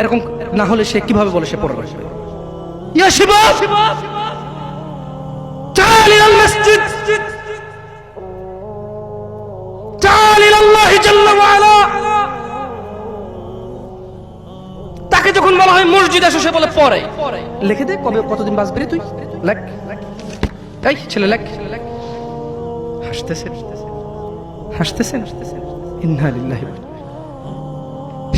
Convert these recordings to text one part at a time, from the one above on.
এরকম না হলে সে কিভাবে বলে সে পরে রাখবে ইয়া শিবা تعال إلى المسجد تعال إلى الله جل وعلا তাকে যখন বলা হয় মসজিদ এসে সে বলে পরে লিখে দে কবে কতদিন বাঁচবে রে তুই লেখ এই ছেলে লেখ হাসতেছেন হাসতেছেন ইন্না লিল্লাহি ওয়া ইন্না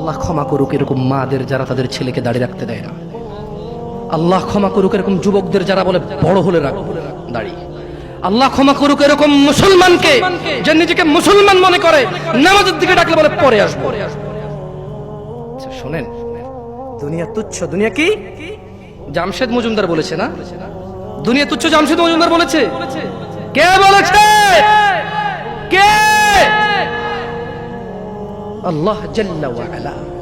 আল্লাহ ক্ষমা করুক এরকম মাদের যারা তাদের ছেলেকে দাঁড়িয়ে রাখতে দেয় না। আল্লাহ ক্ষমা করুক এরকম যুবকদের যারা বলে বড় হলে রাখ দাঁড়ি আল্লাহ ক্ষমা করুক এরকম মুসলমানকে যে নিজেকে মুসলমান মনে করে নামাজের দিকে ডাকলে বলে পরে আসব। আচ্ছা, শোনেন দুনিয়া তুচ্ছ দুনিয়া কি? জামশেদ মজুমদার বলেছে না? দুনিয়া তুচ্ছ জামশেদ মজুমদার বলেছে? কে বলেছে? الله جل وعلا.